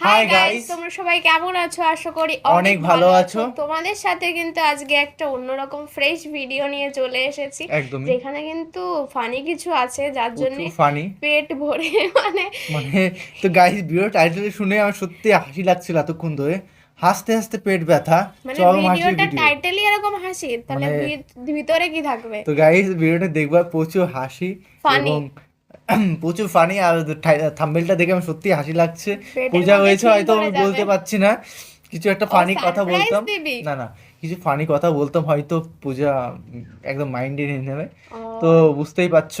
Hi guys তোমরা সবাই কেমন আছো? আশা করি অনেক ভালো আছো। তোমাদের সাথে কিন্তু আজকে একটা অন্যরকম ফ্রেশ ভিডিও নিয়ে চলে এসেছি। যেখানে কিন্তু ফানি কিছু আছে যার জন্য ফানি পেট ভরে মানে মানে তো গাইস ভিডিও টাইটেল শুনে আমার সত্যি হাসি লাগছিল এতক্ষণ ধরে। হাসতে হাসতে পেট ব্যথা। মানে চরম হাসির ভিডিওটা টাইটেলই এরকম হাসি তাহলে মানে- ভিতরে কি থাকবে? তো গাইস ভিডিওটা দেখবার প্রচুর হাসি. এবং প্রচুর ফানি আর থাম্বেলটা দেখে আমার সত্যি হাসি লাগছে। পূজা হয়েছে হয়তো আমি বলতে পারছি না। কিছু একটা ফানি কথা বলতাম। না না কিছু ফানি কথা বলতাম হয়তো পূজা একদম মাইন্ডে নিয়ে নেবে। তো বুঝতেই পারছ।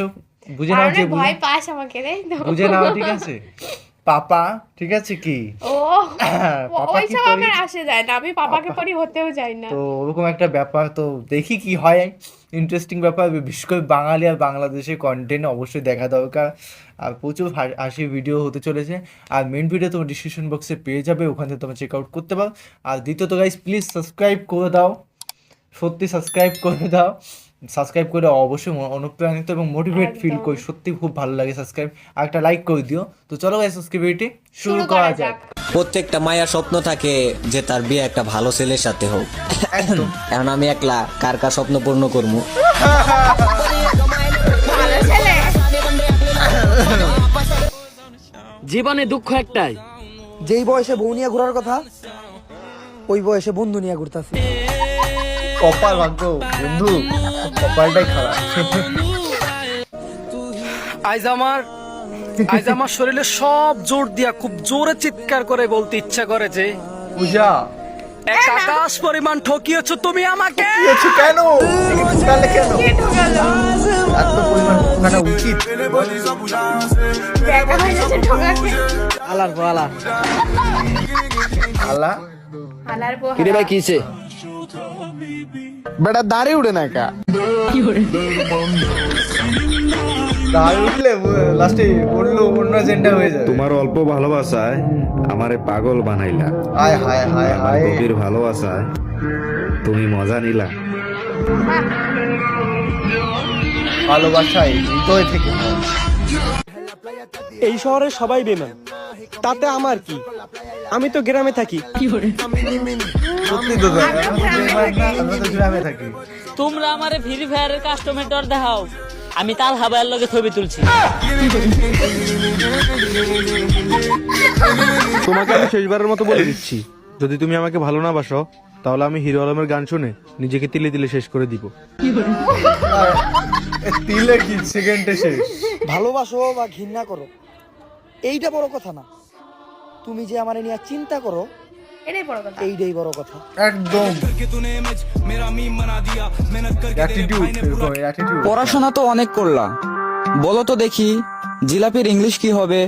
বুঝে নাও যে ভয় পাস আমাকে রে বুঝে নাও ঠিক আছে? পাপা ঠিক আছে কি? ও ওইসব আমার আসে যায় না আমি পাপাকে পরি হতেও যাই না। তো ওরকম একটা ব্যাপার তো দেখি কি হয়। ইন্টারেস্টিং ব্যাপার বিশেষ করে বাঙালি আর বাংলাদেশের কন্টেন্ট অবশ্যই দেখা দরকার। আর প্রচুর হা- হাসির ভিডিও হতে চলেছে। আর মেন ভিডিও তোমার ডিসক্রিপশন বক্সে পেয়ে যাবে ওখান থেকে তোমরা চেক আউট করতে পারো। আর দ্বিতীয়ত গাইজ প্লিজ সাবস্ক্রাইব করে দাও। সত্যি সাবস্ক্রাইব করে দাও। সাবস্ক্রাইব করে অবশ্যই অনুপ্রাণিত এবং মোটিভেট ফিল করি সত্যি খুব ভালো লাগে সাবস্ক্রাইব আর একটা লাইক করে দিও। তো চলো গাইজ সাবস্ক্রাইবিটি শুরু করা যাক। প্রত্যেকটা মায়ের স্বপ্ন থাকে যে তার বিয়ে একটা ভালো ছেলের সাথে হোক। এখন আমি একলা কার কার স্বপ্ন পূর্ণ করব? জীবনে দুঃখ একটাই। যেই বয়সে বউ নিয়ে ঘোরার কথা ওই বয়সে বন্ধু নিয়ে ঘুরতেছে। কপাল ভাগ্য বন্ধু। কপালটাই খারাপ। আজ আমার আজ আমার শরীরে সব জোর দিয়া খুব জোরে চিৎকার করে বলতে ইচ্ছা করে যে পূজা। এক আকাশ পরিমাণ ঠকিয়েছো তুমি আমাকে। দিয়েছ কেন? ঠকালে কেন? এত পরিমাণ ঠকানো উচিত। আলার আলার। আলা? হালার পর কিরে ভাই কিছে বেটা দাঁড়িয়ে উঠে না কা লাস্টে অন্য হয়ে তোমার অল্প ভালোবাসায় আমারে পাগল বানাইলা। হায় হায় হায় হায়। গভীর ভালোবাসায় তুমি মজা নিলা। ভালোবাসায় হৃদয় থেকে। এই শহরে সবাই বেমান তাতে আমার কি? আমি তো গ্রামে থাকি। তোমরা আমারে ফ্রি ফায়ারের কাস্টমার দেখাও। আমি তার হাবাইয়ের লগে ছবি তুলছি। তোমাকে আমি শেষবারের মতো বলে দিচ্ছি যদি তুমি আমাকে ভালো না বাসো তাহলে আমি হিরো আলমের গান শুনে নিজেকে তিলে তিলে শেষ করে দিব। তিলে কি সেকেন্ডে শেষ? ভালোবাসো বা ঘৃণা করো। এইটা বড় কথা না। তুমি যে আমার নিয়ে চিন্তা করো এটাই বড় কথা। এইটাই বড় কথা। একদম। পড়াশোনা তো অনেক করলা বলো তো দেখি জিলাপির ইংলিশ কি হবে?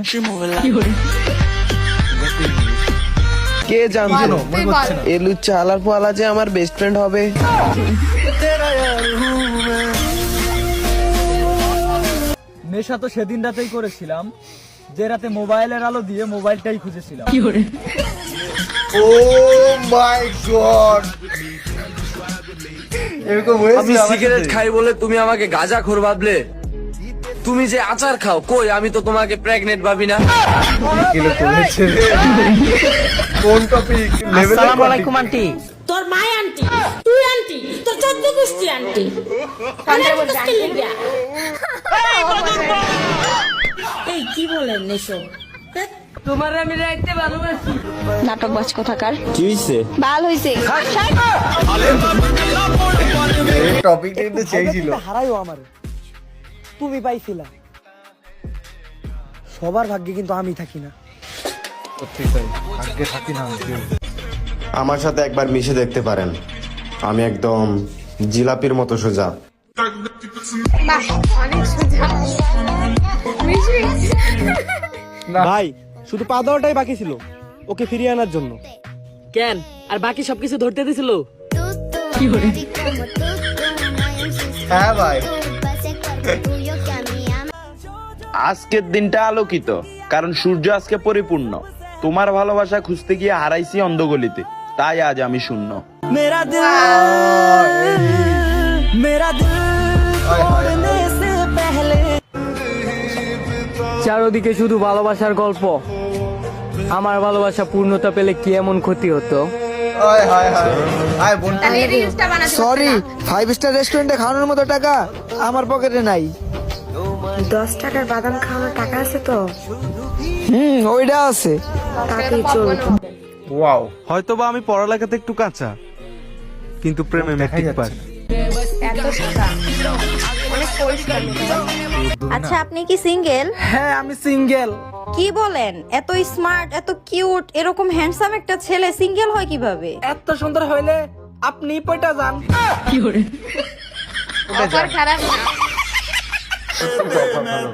কে জানতো? মনে এ লুচ্চা আলার পোয়ালা যে আমার বেস্ট ফ্রেন্ড হবে। নেশা তো সেদিন রাতেই করেছিলাম। যে রাতে মোবাইলের আলো দিয়ে মোবাইলটাই খুঁজেছিলাম। ও মাই গড। এরকম আমি সিগারেট খাই বলে তুমি আমাকে গাঁজা খোর ভাবলে? তুমি যে আচার খাও কই? আমি তো তোমাকে প্রেগনেন্ট ভাবি না। কোন টপিক আসসালামু আলাইকুম আন্টি। তোর মায় আন্টি তুই আন্টি তোর চোদ্দ গোষ্ঠী আন্টি। এই কি বলেন এসব? তোমার আমি রাখতে ভালোবাসি। নাটক বাজ কথাকার? কি হইছে? ভালো হইছে। টপিকটা কিন্তু চেয়েছিল ভাগ্যে হারাইও আমার। তুমি পাইছিলা। সবার ভাগ্যে কিন্তু আমি থাকি না। সত্যি তাই। আজকে থাকি না আমার সাথে একবার মিশে দেখতে পারেন। আমি একদম জিলাপির মতো সোজা। অনেক সোজা। ভাই শুধু পা দেওয়াটাই বাকি ছিল। ওকে ফিরিয়ে আনার জন্য। কেন? আর বাকি সবকিছু ধরতে দিছিল? হ্যাঁ ভাই। আজকের দিনটা আলোকিত কারণ সূর্য আজকে পরিপূর্ণ। তোমার ভালোবাসা খুঁজতে গিয়ে হারাইছি অন্ধগলিতে। তাই আজ আমি শূন্য। মেরা দিল মেরা দিল। চারোদিকে শুধু ভালোবাসার গল্প। আমার ভালোবাসা পূর্ণতা পেলে কি এমন ক্ষতি হতো? সরি ফাইভ স্টার রেস্টুরেন্টে খাওয়ানোর মতো টাকা আমার পকেটে নাই। দশ টাকার বাদাম খাওয়ানোর টাকা আছে তো? হুম ওইটা আছে। তাতেই চলবে। ওয়াও হয়তো বা আমি পড়ালেখাতে একটু কাঁচা কিন্তু প্রেমে দেখাই যাচ্ছে এত অনেক পরিষ্কার আচ্ছা আপনি কি সিঙ্গেল হ্যাঁ আমি সিঙ্গেল কি বলেন? এত স্মার্ট এত কিউট এরকম হ্যান্ডসাম একটা ছেলে সিঙ্গেল হয় কীভাবে? এত সুন্দর হইলে আপনি পয়টা যান। অফার খারাপ না।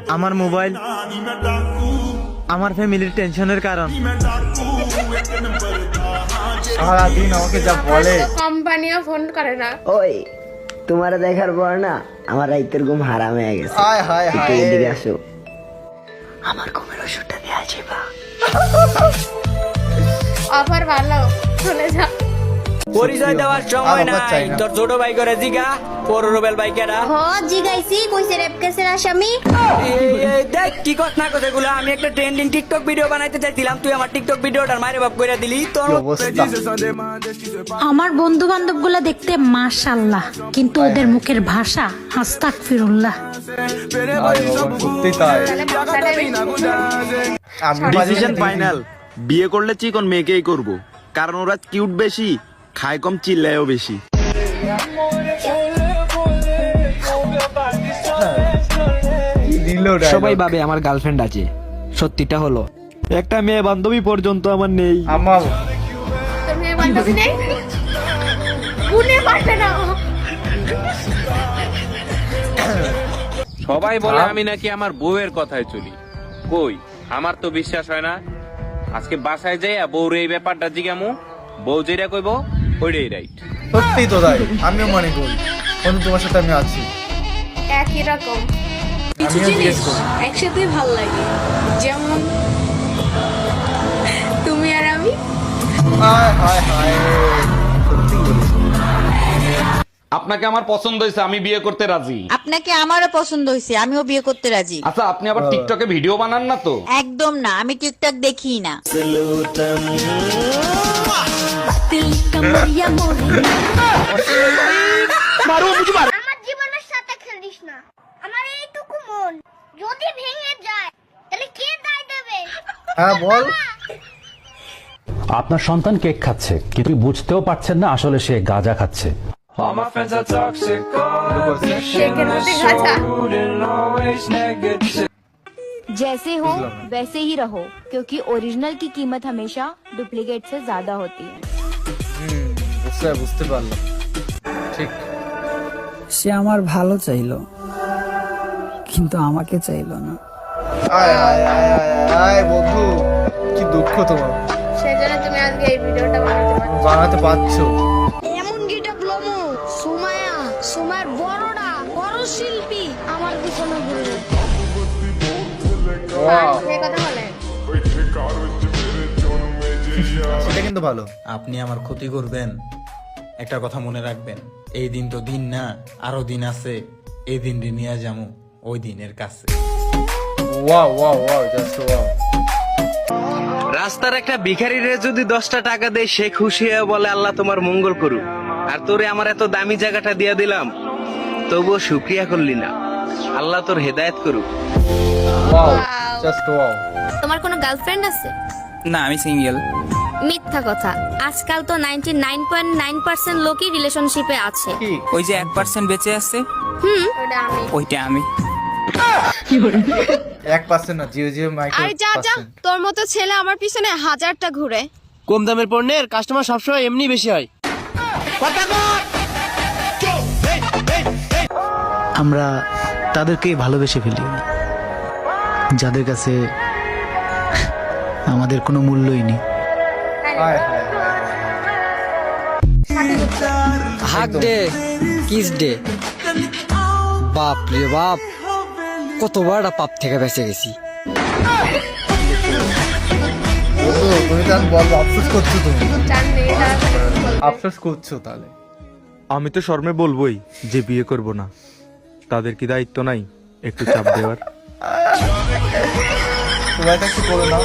আমার মোবাইল আমার ফ্যামিলির টেনশনের কারণ। সারাদিন আমাকে যা বলে। কোম্পানিও ফোন করে না। ওই। তোমার দেখার পর না আমার রাইতের ঘুম হারাম হয়ে গেছে। হায় হায় হায়। আসো। অফার ভালো চলে যা পরিচয় দেওয়ার সময় নাই। তোর ছোট ভাই করে জিগা পর রুবেল হ জিগাইছি কইছে রেপ কেসের আসামি। দেখ কি কথা না কথা এগুলো। আমি একটা ট্রেন্ডিং টিকটক ভিডিও বানাইতে চাইছিলাম। তুই আমার টিকটক ভিডিওটার মারে বাপ করে দিলি। তোর আমার বন্ধু বান্ধবগুলা দেখতে মাশাল্লাহ কিন্তু ওদের মুখের ভাষা হাস্তাক ফিরুল্লাহ আরে বাবা, সত্যি তাই। তাহলে পয়সাটা বেশি আমি মাঝে মাঝে ডিসিশন ফাইনাল বিয়ে করলে চিকন মেয়েকেই করব। কারণ ওরা কিউট বেশি। খায় কম চিল্লায়ও বেশি? সবাই ভাবে আমার গার্লফ্রেন্ড আছে। সত্যিটা হলো। একটা মেয়ে বান্ধবী পর্যন্ত আমার নেই। আমার মেয়ে বান্ধবী নেই? না সবাই বলে আমি নাকি আমার বউয়ের কথায় চলি। কই? আমার তো বিশ্বাস হয় না। আজকে বাসায় যাইয়া বউর এই ব্যাপারটা জিগামু বউ যেটা কইব ওইটাই রাইট সত্যি তো তাই আমিও মনে করি বন্ধু তোমার সাথে আমি আছি। একই রকম। জিজ্ঞেস করি। একসাথে ভালো লাগে যেমন তুমি আর আমি। হায় হায় হায় সত্যি আপনাকে আমার পছন্দ হয়েছে আমি বিয়ে করতে রাজি। আপনাকে আমারও পছন্দ হয়েছে আমিও বিয়ে করতে রাজি। আচ্ছা আপনি আবার টিকটকে ভিডিও বানান না তো? একদম না আমি টিকটক দেখি না। আমার জীবনের সাথে খেলিস না আমার এইটুকু মন যদি ভেঙে যায় তাহলে কে দায় দেবে হ্যাঁ বল আপনার সন্তান কেক খাচ্ছে কিন্তু বুঝতেও পারছেন না আসলে সে গাঁজা খাচ্ছে শেখের মধ্যে গাছা जैसे हो वैसे ही रहो क्योंकि ओरिजिनल की कीमत हमेशा डुप्लीकेट से ज्यादा होती है হুম, বুঝতে বুঝতে পারলাম। ঠিক। সে আমার ভালো চাইলো কিন্তু আমাকে চাইলো না। আয় আয় আয় আয় আয় বন্ধু কি দুঃখ তোমার। সেজন্য তুমি আজকে এই ভিডিওটা বানাতে পারছ। বানাতে পারছ। কিন্তু ভালো। আপনি আমার ক্ষতি করবেন। একটা কথা মনে রাখবেন এই দিন তো দিন না আরও দিন আছে এই দিন নিয়ে যাব ওই দিনের কাছে। Wow wow wow just wow রাস্তার একটা ভিখারিরে যদি দশটা টাকা দেয় সে খুশি হয়ে বলে আল্লাহ তোমার মঙ্গল করুক। আর তোরে আমার এত দামি জায়গাটা দিয়া দিলাম তবুও শুক্রিয়া করলি না। আল্লাহ তোর হেদায়েত করুক। ওয়াও জাস্ট ওয়াও তোমার কোনো গার্লফ্রেন্ড আছে? না আমি সিঙ্গেল। মিথ্যা কথা। আজকাল তো ninety nine point nine percent লোকই রিলেশনশিপে আছে। ওই যে এক পার্সেন্ট বেঁচে আছে? হুম। ওটা আমি ওইটা আমি। এক পার্সেন্ট না জিরো জিরো মাইক্রো তোর মতো ছেলে আমার পিছনে হাজারটা ঘুরে। কম দামের পণ্যের কাস্টমার সবসময় এমনি বেশি হয়। আমরা তাদেরকেই ভালোবেসে ফেলি। যাদের কাছে আমাদের কোনো মূল্যই নেই। হাক ডে কিস ডে বাপ রে বাপ কতবার পাপ থেকে বেঁচে গেছি। তুমি তাহলে বলো আফসোস করছ তুমি। আফসোস করছ তাহলে? আমি তো শর্মে বলবোই যে বিয়ে করব না। তাদের কি দায়িত্ব নাই? একটু চাপ দেওয়ার। তোমার একটা একটু করে নাও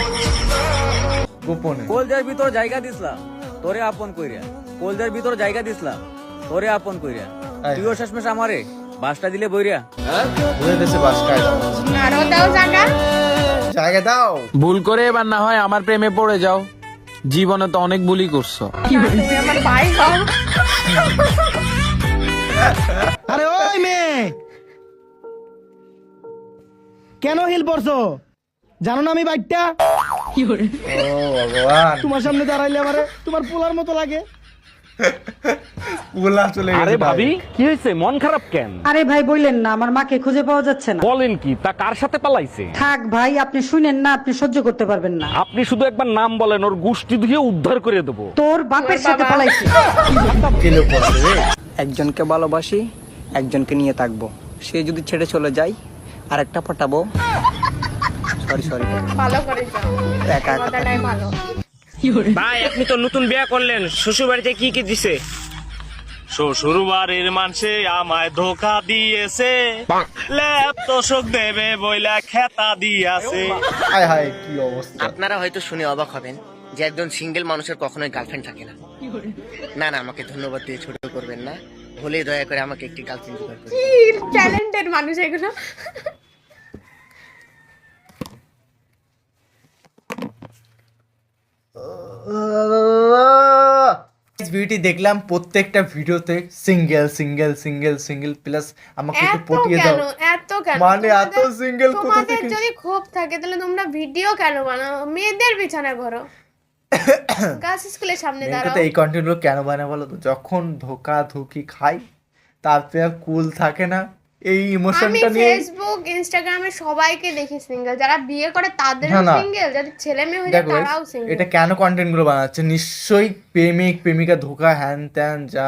গোপনে কলজার ভিতর জায়গা দিসলাম তোরে আপন কইরা। কলজার ভিতর জায়গা দিসলাম তোরে আপন কইরা। তুইও শেষমেশ আমারে বাসটা দিলে বইরা। বুঝে গেছে বাস খায় আরও দাও জায়গা। জায়গা দাও। ভুল করে এবার না হয় আমার প্রেমে পড়ে যাও। জীবনে তো অনেক ভুলই করছ। তুমি আমার ভাই হও। আরে ওই মেয়ে! কেন হিল পড়ছো? জানো না আমি বাইকটা? ও ভগবান। তোমার সামনে দাঁড়াইলে আমারে তোমার পোলার মতো লাগে। উলা চলে গেছে ভাই। কি হয়েছে? মন খারাপ কেন? আরে ভাই বললেন না আমার মাকে খুঁজে পাওয়া যাচ্ছে না। বলেন কি তা কার সাথে পালাইছে? থাক ভাই আপনি শুনেন না আপনি সহ্য করতে পারবেন না। আপনি শুধু একবার নাম বলেন ওর গোষ্ঠী ধুয়ে উদ্ধার করে দেবো। তোর বাপের সাথে পালাইছে। একজনকে ভালোবাসি একজনকে নিয়ে থাকব। সে যদি ছেড়ে চলে যায় আর একটা পটাবো সরি সরি ভালো করে যাও একা একা। ভালো। ভাই আপনি তো নতুন বিয়ে করলেন। শ্বশুর বাড়িতে কি কি দিছে? শ্বশুর বাড়ির মানুষে আমায় ধোকা দিয়েছে। ল্যাপ তোষক দেবে বইলা খেতা দিয়েছে। হায় হায় কি অবস্থা। আপনারা হয়তো শুনে অবাক হবেন যে একজন সিঙ্গেল মানুষের কখনোই গার্লফ্রেন্ড থাকে না। না না আমাকে ধন্যবাদ দিয়ে ছোট করবেন না। হলে দয়া করে আমাকে একটি গার্লফ্রেন্ড জোগাড় করুন ট্যালেন্টেড মানুষ এগুলো। ভিডিওটি দেখলাম প্রত্যেকটা ভিডিওতে। Single single single single plus আমাকে একটু পটিয়ে দাও। এত কেন? মানে এত সিঙ্গেল কোথা থেকে? যদি ক্ষোভ থাকে তাহলে তোমরা ভিডিও কেন বানাও? মেয়েদের বিছানা করো গার্লস স্কুলের সামনে মেন দাঁড়াও। এই কন্টেন্টগুলো কেন বানায় বলো তো? যখন ধোকা ধুকি খাই তারপরে আর কুল থাকে না। এই ইমোশনটা নিয়ে ফেসবুক ইনস্টাগ্রামে সবাইকে দেখি সিঙ্গেল যারা বিয়ে করে তাদেরও না। সিঙ্গেল যাদের ছেলে মেয়ে হয়ে যায় তারাও সিঙ্গেল এটা কেন কন্টেন্টগুলো বানাচ্ছে? নিশ্চয়ই প্রেমিক প্রেমিকা ধোকা হ্যান ত্যান যা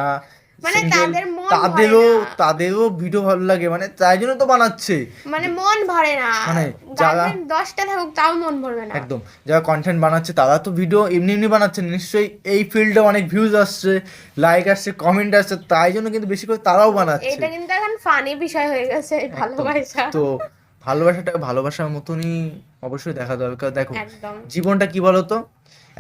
মানে তাদের মন তাদেরও তাদেরও ভিডিও ভালো লাগে মানে তাই জন্য তো বানাচ্ছে। মানে মন ভরে না। মানে যারা- দশটা থাকুক তাও মন ভরবে না। একদম যারা কন্টেন্ট বানাচ্ছে তারা তো ভিডিও এমনি এমনি বানাচ্ছে নিশ্চয়ই এই ফিল্ডে অনেক ভিউজ আসছে লাইক আসছে কমেন্ট আসছে তাই জন্য কিন্তু বেশি করে তারাও বানাচ্ছে। এটা কিন্তু এখন ফানি বিষয় হয়ে গেছে ভালোবাসা। তো ভালোবাসাটা ভালোবাসার মতনই অবশ্যই দেখা দরকার। দেখো জীবনটা কি বলতো?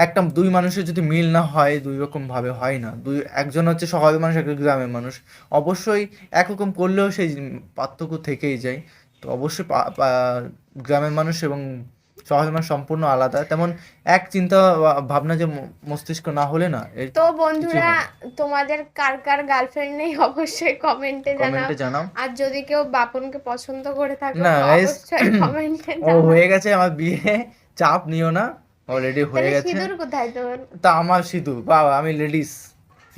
একটা দুই মানুষের যদি মিল না হয় দুই রকম ভাবে হয় না। দুই একজন হচ্ছে শহরের মানুষ একজন গ্রামের মানুষ। অবশ্যই একরকম করলেও সেই পার্থক্য থেকেই যায়। তো অবশ্যই গ্রামের মানুষ এবং শহরের সম্পূর্ণ আলাদা। তেমন এক চিন্তা ভাবনা যে মস্তিষ্ক না হলে না তো বন্ধুরা তোমাদের কার কার গার্লফ্রেন্ড নেই অবশ্যই কমেন্টে জানাও। আর যদি কেউ বাপনকে পছন্দ করে থাকে অবশ্যই কমেন্টে ও হয়ে গেছে আমার বিয়ে চাপ নিও না অলরেডি হয়ে গেছে। সিঁদুর কোথায় তোর? তা আমার সিঁদুর বাবা আমি লেডিস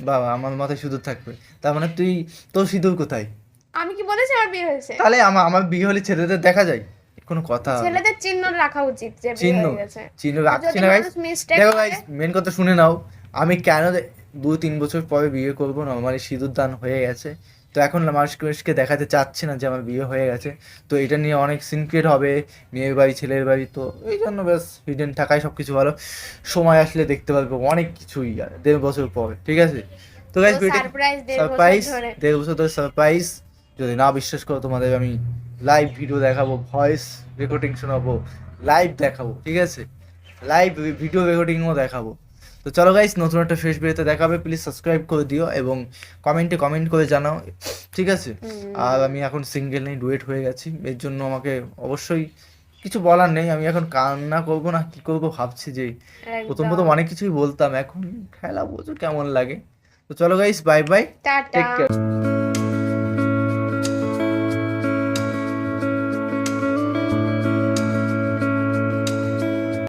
বাবা আমার মাথায় সিঁদুর থাকবে। তার মানে তুই তোর সিঁদুর কোথায়? আমি কি বলেছি আমার বিয়ে হয়েছে? তাহলে আমার আমার বিয়ে হলে ছেলেদের দেখা যায়। কোনো কথা ছেলেদের চিহ্ন রাখা উচিত যে চিহ্ন চিহ্ন রাখছি না দেখো গাইস মেন কথা শুনে নাও। আমি কেন দে- তিন বছর পরে বিয়ে করব? নর্মালি সিঁদুর দান হয়ে গেছে। তো এখন মানুষকে দেখাতে চাচ্ছে না যে আমার বিয়ে হয়ে গেছে। তো এটা নিয়ে অনেক সিনক্রেট হবে। মেয়ের বাড়ি ছেলের বাড়ি তো এই জন্য বেশ হিডেন থাকাই সব কিছু ভালো। সময় আসলে দেখতে পারবে অনেক কিছুই আর দেড় বছর পরে ঠিক আছে? তো গাইস সারপ্রাইজ দেড় বছর ধরে। সারপ্রাইজ যদি না বিশ্বাস করো তোমাদের আমি লাইভ ভিডিও দেখাবো ভয়েস রেকর্ডিং শোনাবো লাইভ দেখাবো ঠিক আছে? লাইভ ভিডিও রেকর্ডিংও দেখাবো। তো চলো গাইস নতুন একটা ফেস ভিডিওতে দেখাবে প্লিজ সাবস্ক্রাইব করে দিও এবং কমেন্টে কমেন্ট করে জানাও ঠিক আছে? আর আমি এখন সিঙ্গেল নেই ডুয়েট হয়ে গেছি। এর জন্য আমাকে অবশ্যই কিছু বলার নেই। আমি এখন কান্না করব না কি করব ভাবছি যে প্রথম প্রথম অনেক কিছুই বলতাম। এখন খেলা বোঝো কেমন লাগে। তো চলো guys bye bye tata. Take care